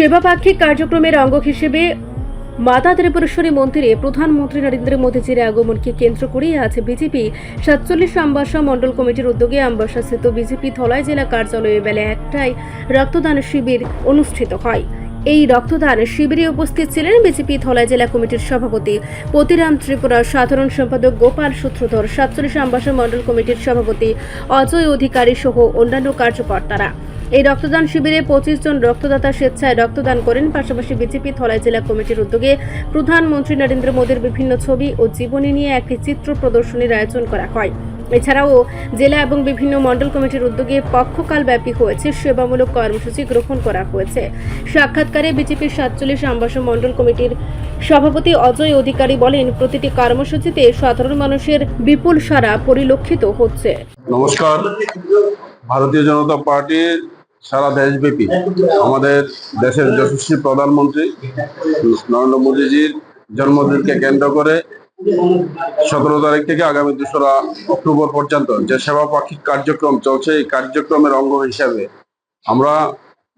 সেবাপাক্ষিক কার্যক্রমের অঙ্গ হিসেবে মাতা ত্রিপুরেশ্বরী মন্দিরে প্রধানমন্ত্রী নরেন্দ্র মোদীজির আগমনকে কেন্দ্র করে আজ বিজেপি সাতচল্লিশ আমবাসা মণ্ডল কমিটির উদ্যোগে আমবাসা স্থিত বিজেপি ধলাই জেলা কার্যালয়ে বেলা একটায় রক্তদান শিবির অনুষ্ঠিত হয়। এই রক্তদান শিবিরে উপস্থিত ছিলেন বিজেপি ধলাই জেলা কমিটির সভাপতি পতিরাম ত্রিপুরার সাধারণ সম্পাদক গোপাল সূত্রধর, সাতচল্লিশ আমবাসা মণ্ডল কমিটির সভাপতি অজয় অধিকারী সহ অন্যান্য কার্যকর্তারা। এই রক্তদান শিবিরে পঁচিশ জন রক্তদাতা স্বেচ্ছায় রক্তদান করেন। পাশাপাশি বিজেপি ধলাই জেলা কমিটির উদ্যোগে প্রধানমন্ত্রী নরেন্দ্র মোদীর বিভিন্ন ছবি ও জীবনী নিয়ে একটি চিত্র প্রদর্শনীর আয়োজন করা হয়। এছাড়াও জেলা এবং বিভিন্ন মণ্ডল কমিটির উদ্যোগে পক্ষকাল ব্যাপী হয়েছে সেবামূলক কর্মসূচি গ্রহণ করা হয়েছে। সাক্ষাৎকারে বিজেপির সাতচল্লিশ আমবাসা মণ্ডল কমিটির সভাপতি অজয় অধিকারী বলেন, প্রতিটি কর্মসূচিতে সাধারণ মানুষের বিপুল সারা পরিলক্ষিত হচ্ছে। নমস্কার। ভারতীয় জনতা পার্টির সারা দেশব্যাপী আমাদের দেশের যশস্বী প্রধানমন্ত্রী নরেন্দ্র মোদীজির জন্মদিনকে কেন্দ্র করে সতেরো তারিখ থেকে আগামী দোসরা অক্টোবর পর্যন্ত যে সেবা পাক্ষিক কার্যক্রম চলছে, এই কার্যক্রমের অঙ্গ হিসাবে আমরা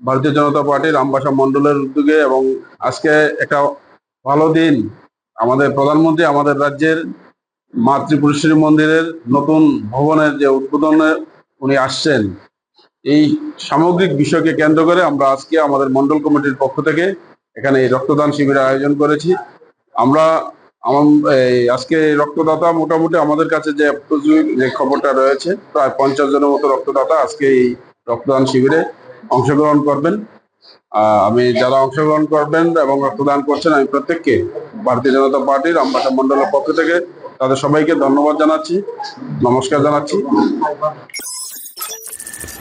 ভারতীয় জনতা পার্টির আমবাসা মণ্ডলের উদ্যোগে এবং আজকে একটা ভালো দিন, আমাদের প্রধানমন্ত্রী আমাদের রাজ্যের মাতৃপুরেশ্বরী মন্দিরের নতুন ভবনের যে উদ্বোধনে উনি আসছেন এই সামগ্রিক বিষয়কে কেন্দ্র করে আমরা আজকে আমাদের মন্ডল কমিটির পক্ষ থেকে এখানে এই রক্তদান শিবিরের আয়োজন করেছি। আমরা আজকে রক্তদাতা মোটামুটি আমাদের কাছে যে যে খবরটা রয়েছে, প্রায় পঞ্চাশ জনের মতো রক্তদাতা আজকে এই রক্তদান শিবিরে অংশগ্রহণ করবেন। আমি যারা অংশগ্রহণ করবেন এবং রক্তদান করছেন, আমি প্রত্যেককে, ভারতীয় জনতা পার্টির আমবাসা মন্ডলের পক্ষ থেকে তাদের সবাইকে ধন্যবাদ জানাচ্ছি, নমস্কার জানাচ্ছি।